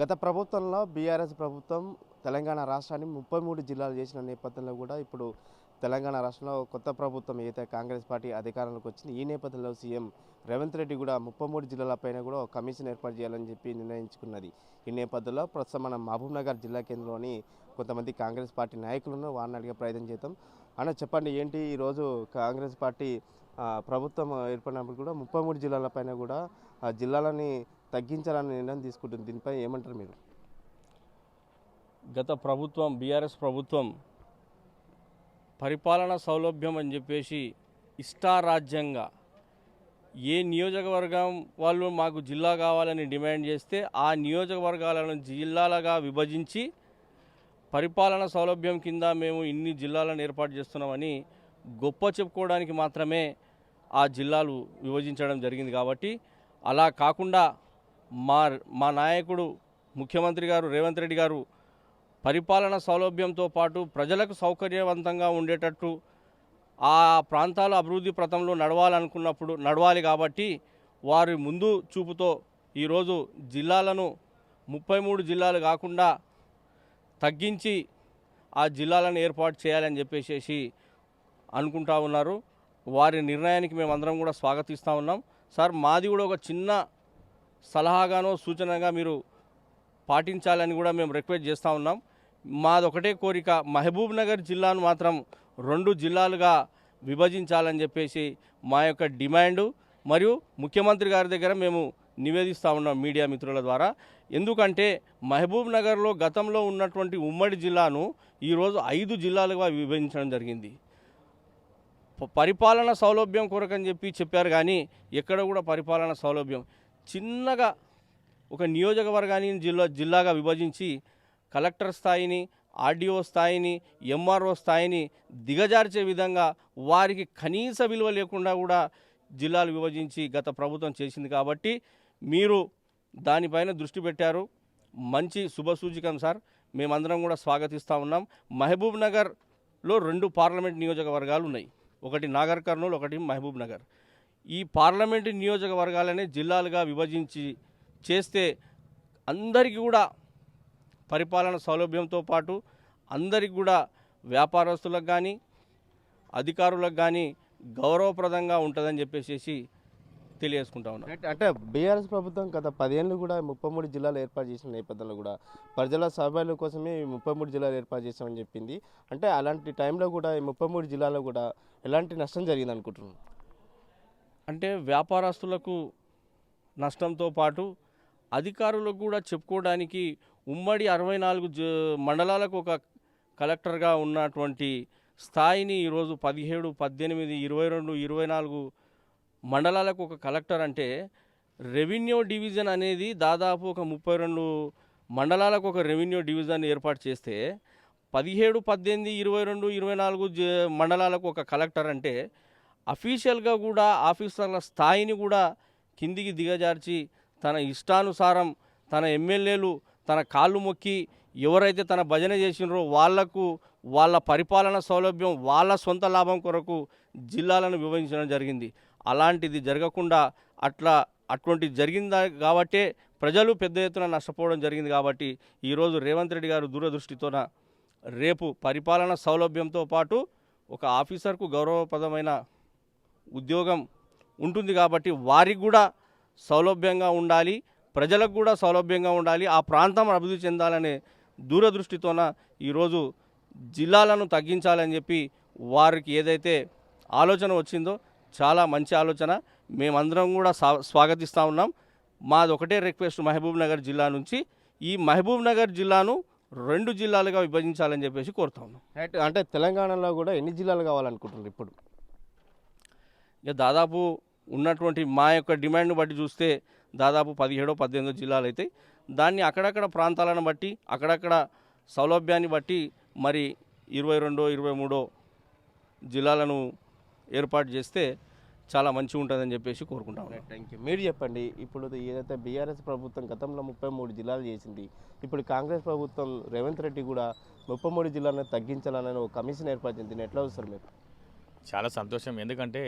గత ప్రభుత్వంలో బీఆర్ఎస్ ప్రభుత్వం తెలంగాణ రాష్ట్రాన్ని ముప్పై మూడు జిల్లాలు చేసిన నేపథ్యంలో కూడా ఇప్పుడు తెలంగాణ రాష్ట్రంలో కొత్త ప్రభుత్వం ఏదైతే కాంగ్రెస్ పార్టీ అధికారంలోకి వచ్చింది ఈ నేపథ్యంలో సీఎం రేవంత్ రెడ్డి కూడా ముప్పై మూడు జిల్లాలపైన కూడా ఒక కమిషన్ ఏర్పాటు చేయాలని చెప్పి నిర్ణయించుకున్నది. ఈ నేపథ్యంలో ప్రస్తుతం మన మహబూబ్ నగర్ జిల్లా కేంద్రంలోని కొంతమంది కాంగ్రెస్ పార్టీ నాయకులను వారిని అడిగే ప్రయత్నం చేద్దాం. అన్న చెప్పండి ఏంటి ఈరోజు కాంగ్రెస్ పార్టీ ప్రభుత్వం ఏర్పడినప్పుడు కూడా ముప్పై మూడు జిల్లాలపైన కూడా జిల్లాలని తగ్గించాలని నిర్ణయం తీసుకుంటుంది. దీనిపై ఏమంటారు మీరు? గత ప్రభుత్వం బీఆర్ఎస్ ప్రభుత్వం పరిపాలన సౌలభ్యం అని చెప్పేసి ఇష్టారాజ్యంగా ఏ నియోజకవర్గం వాళ్ళు మాకు జిల్లా కావాలని డిమాండ్ చేస్తే ఆ నియోజకవర్గాలను జిల్లాలుగా విభజించి పరిపాలన సౌలభ్యం కింద మేము ఇన్ని జిల్లాలను ఏర్పాటు చేస్తున్నామని గొప్ప చెప్పుకోవడానికి మాత్రమే ఆ జిల్లాలు విభజించడం జరిగింది కాబట్టి అలా కాకుండా మా మా నాయకుడు ముఖ్యమంత్రి గారు రేవంత్ రెడ్డి గారు పరిపాలన సౌలభ్యంతో పాటు ప్రజలకు సౌకర్యవంతంగా ఉండేటట్టు ఆ ప్రాంతాల అభివృద్ధి పథంలో నడవాలనుకున్నప్పుడు నడవాలి కాబట్టి వారి ముందు చూపుతో ఈరోజు జిల్లాలను ముప్పై మూడు జిల్లాలు కాకుండా తగ్గించి ఆ జిల్లాలను ఏర్పాటు చేయాలని చెప్పేసి అనుకుంటా ఉన్నారు. వారి నిర్ణయానికి మేమందరం కూడా స్వాగతిస్తూ ఉన్నాం. సార్ మాది కూడా ఒక చిన్న సలహాగానో సూచనగా మీరు పాటించాలని కూడా మేము రిక్వెస్ట్ చేస్తూ ఉన్నాం. మాది ఒకటే కోరిక మహబూబ్ నగర్ జిల్లాను మాత్రం రెండు జిల్లాలుగా విభజించాలని చెప్పేసి మా యొక్క డిమాండు. మరియు ముఖ్యమంత్రి గారి దగ్గర మేము నివేదిస్తూ ఉన్నాం మీడియా మిత్రుల ద్వారా. ఎందుకంటే మహబూబ్ నగర్లో గతంలో ఉన్నటువంటి ఉమ్మడి జిల్లాను ఈరోజు ఐదు జిల్లాలుగా విభజించడం జరిగింది. పరిపాలన సౌలభ్యం కొరకని చెప్పి చెప్పారు కానీ ఎక్కడ కూడా పరిపాలన సౌలభ్యం చిన్నగా ఒక నియోజకవర్గాన్ని జిల్లా జిల్లాగా విభజించి కలెక్టర్ స్థాయిని ఆర్డీఓ స్థాయిని ఎంఆర్ఓ స్థాయిని దిగజార్చే విధంగా వారికి కనీస విలువ లేకుండా కూడా జిల్లాలు విభజించి గత ప్రభుత్వం చేసింది కాబట్టి మీరు దానిపైన దృష్టి పెట్టారు. మంచి శుభసూచికం సార్. మేమందరం కూడా స్వాగతిస్తూ ఉన్నాం. మహబూబ్ నగర్లో రెండు పార్లమెంట్ నియోజకవర్గాలు ఉన్నాయి. ఒకటి నాగర్ కర్నూలు ఒకటి మహబూబ్ నగర్. ఈ పార్లమెంటు నియోజకవర్గాలనే జిల్లాలుగా విభజించి చేస్తే అందరికీ కూడా పరిపాలన సౌలభ్యంతో పాటు అందరికి కూడా వ్యాపారస్తులకు కానీ అధికారులకు కానీ గౌరవప్రదంగా ఉంటుందని చెప్పేసి తెలియజేసుకుంటా ఉన్నాం. అంటే- బీఆర్ఎస్ ప్రభుత్వం గత పదేళ్ళు కూడా ముప్పై మూడు జిల్లాలు ఏర్పాటు చేసిన నేపథ్యంలో కూడా ప్రజల సౌకర్యాల కోసమే ముప్పై మూడు జిల్లాలు ఏర్పాటు చేసామని చెప్పింది. అంటే అలాంటి టైంలో కూడా ఈ ముప్పై మూడు జిల్లాలో కూడా ఎలాంటి నష్టం జరిగింది అనుకుంటున్నాను అంటే వ్యాపారస్తులకు నష్టంతో పాటు అధికారులకు కూడా చెప్పుకోవడానికి ఉమ్మడి అరవై నాలుగు జ మండలాలకు ఒక కలెక్టర్గా ఉన్నటువంటి స్థాయిని ఈరోజు పదిహేడు పద్దెనిమిది ఇరవై రెండు ఇరవై నాలుగు మండలాలకు ఒక కలెక్టర్ అంటే రెవెన్యూ డివిజన్ అనేది దాదాపు ఒక ముప్పై రెండు మండలాలకు ఒక రెవెన్యూ డివిజన్ ఏర్పాటు చేస్తే పదిహేడు పద్దెనిమిది ఇరవై రెండు ఇరవై నాలుగు జ- మండలాలకు ఒక కలెక్టర్ అంటే అఫీషియల్గా కూడా ఆఫీసర్ల స్థాయిని కూడా కిందికి దిగజార్చి తన ఇష్టానుసారం తన ఎమ్మెల్యేలు తన కాళ్ళు మొక్కి ఎవరైతే తన భజన చేసినారో వాళ్ళకు వాళ్ళ పరిపాలన సౌలభ్యం వాళ్ళ సొంత లాభం కొరకు జిల్లాలను విభజించడం జరిగింది. అలాంటిది జరగకుండా అట్లా అటువంటి జరిగిందా కాబట్టే ప్రజలు పెద్ద ఎత్తున నష్టపోవడం జరిగింది కాబట్టి ఈరోజు రేవంత్ రెడ్డి గారు దూరదృష్టితోన రేపు పరిపాలన సౌలభ్యంతో పాటు ఒక ఆఫీసర్కు గౌరవప్రదమైన ఉద్యోగం ఉంటుంది కాబట్టి వారికి కూడా సౌలభ్యంగా ఉండాలి ప్రజలకు కూడా సౌలభ్యంగా ఉండాలి ఆ ప్రాంతం అభివృద్ధి చెందాలనే దూరదృష్టితోన ఈరోజు జిల్లాలను తగ్గించాలని చెప్పి వారికి ఏదైతే ఆలోచన వచ్చిందో చాలా మంచి ఆలోచన. మేమందరం కూడా స్వా- స్వాగతిస్తూ ఉన్నాం. మాది ఒకటే రిక్వెస్ట్ మహబూబ్ నగర్ జిల్లా నుంచి. ఈ మహబూబ్ నగర్ జిల్లాను రెండు జిల్లాలుగా విభజించాలని చెప్పేసి కోరుతా ఉన్నాం. అంటే తెలంగాణలో కూడా ఎన్ని జిల్లాలు కావాలనుకుంటున్నారు ఇప్పుడు? ఇక దాదాపు ఉన్నటువంటి మా యొక్క డిమాండ్ను బట్టి చూస్తే దాదాపు పదిహేడో పద్దెనిమిదో జిల్లాలు అవుతాయి దాన్ని అక్కడక్కడ ప్రాంతాలను బట్టి అక్కడక్కడ సౌలభ్యాన్ని బట్టి మరి ఇరవై రెండో ఇరవై మూడో జిల్లాలను ఏర్పాటు చేస్తే చాలా మంచిగా ఉంటుందని చెప్పేసి కోరుకుంటాం థ్యాంక్ యూ మీరు చెప్పండి ఇప్పుడు ఏదైతే బీఆర్ఎస్ ప్రభుత్వం గతంలో ముప్పై మూడు జిల్లాలు చేసింది ఇప్పుడు కాంగ్రెస్ ప్రభుత్వం రేవంత్ రెడ్డి కూడా ముప్పై మూడు జిల్లాలను తగ్గించాలని ఒక కమిషన్ ఏర్పాటు చేసింది దీన్ని ఎట్లా చూస్తారు మీరు? చాలా సంతోషం. ఎందుకంటే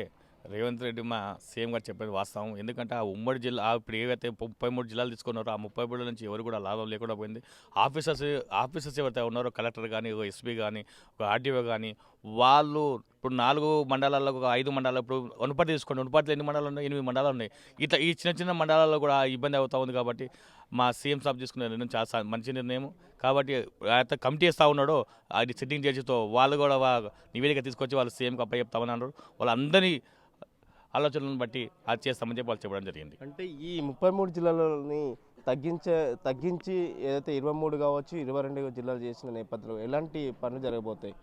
రేవంత్ రెడ్డి మా సీఎం గారు చెప్పేది వాస్తవం. ఎందుకంటే ఆ ఉమ్మడి జిల్లా ఇప్పుడు ఏవైతే ముప్పై మూడు జిల్లాలు తీసుకున్నారో ఆ ముప్పై మూడు నుంచి ఎవరు కూడా లాభం లేకుండా పోయింది. ఆఫీసర్స్ ఆఫీసర్స్ ఎవరైతే ఉన్నారో కలెక్టర్ కానీ ఒక ఎస్పీ కానీ ఒక ఆర్డీఓ కానీ వాళ్ళు ఇప్పుడు నాలుగు మండలాల్లో ఒక ఐదు మండలాలు ఇప్పుడు వనపర్తి తీసుకోండి. వనపర్తిలో ఎన్ని మండలాలు ఉన్నాయి? ఎనిమిది మండలాలు ఉన్నాయి. ఇట్లా ఈ చిన్న చిన్న మండలాల్లో కూడా ఇబ్బంది అవుతూ ఉంది కాబట్టి మా సీఎం సాబ్ తీసుకున్న నిర్ణయం చాలా మంచి నిర్ణయం కాబట్టి అయితే కమిటీ ఇస్తూ ఉన్నాడో అది సిట్టింగ్ జడ్జితో వాళ్ళు కూడా వా- నివేదిక తీసుకొచ్చి వాళ్ళు సీఎంకి అప్ప చెప్తామని అన్నారు. వాళ్ళందరినీ ఆలోచనలను బట్టి అది చేస్తామని చెప్పి వాళ్ళు చెప్పడం జరిగింది. అంటే ఈ ముప్పై మూడు జిల్లాలని తగ్గించే తగ్గించి ఏదైతే ఇరవై మూడు కావచ్చు ఇరవై రెండు జిల్లాలు చేసిన నేపథ్యంలో ఎలాంటి పనులు జరగబోతాయి?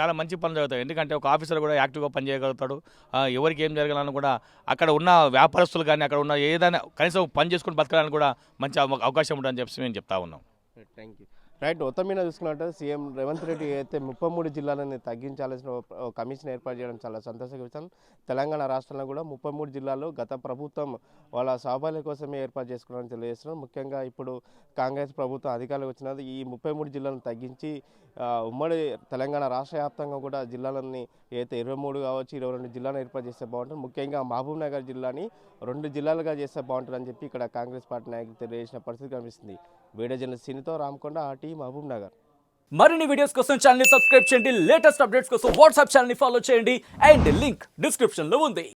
చాలా మంచి పనులు జరుగుతాయి. ఎందుకంటే ఒక ఆఫీసర్ కూడా యాక్టివ్గా పనిచేయగలుగుతాడు ఎవరికి ఏం జరగాలని కూడా అక్కడ ఉన్న వ్యాపారస్తులు కానీ అక్కడ ఉన్న ఏదైనా కనీసం పని చేసుకుని బతకడానికి కూడా మంచి అవ- అవకాశం ఉంటుందని చెప్పి మేము చెప్తా ఉన్నాం. Thank you. రైట్ మొత్తం మీద చూసుకున్నట్టు సీఎం రేవంత్ రెడ్డి అయితే ముప్పై మూడు జిల్లాలని తగ్గించాల్సిన కమిషన్ ఏర్పాటు చేయడం చాలా సంతోషకర. విషయం తెలంగాణ రాష్ట్రంలో కూడా ముప్పై మూడు జిల్లాలు గత ప్రభుత్వం వాళ్ళ సాఫల్య కోసమే ఏర్పాటు చేసుకున్నారని తెలియజేస్తున్నాం. ముఖ్యంగా ఇప్పుడు కాంగ్రెస్ ప్రభుత్వం అధికారులకు వచ్చినది ఈ ముప్పై మూడు జిల్లాలను తగ్గించి ఉమ్మడి తెలంగాణ రాష్ట్ర వ్యాప్తంగా కూడా జిల్లాలన్నీ ఏదైతే ఇరవై మూడు కావచ్చు ఇరవై రెండు జిల్లాను ఏర్పాటు చేస్తే బాగుంటుంది. ముఖ్యంగా మహబూబ్ నగర్ జిల్లాని రెండు జిల్లాలుగా చేస్తే బాగుంటుందని చెప్పి ఇక్కడ కాంగ్రెస్ పార్టీ నాయకులు తెలియజేసిన పరిస్థితి కనిపిస్తుంది. వీడియో జర్నలిస్ట్ సినితో రామకొండ ఆర్టీ మహబూబ్ నగర్. మరిన్ని వీడియోస్ కోసం ఛానల్ సబ్స్క్రైబ్ చేయండి. లేటెస్ట్ అప్డేట్స్ కోసం వాట్సాప్ ఛానల్ ఫాలో చేయండి. అండ్ లింక్ డిస్క్రిప్షన్లో ఉంది.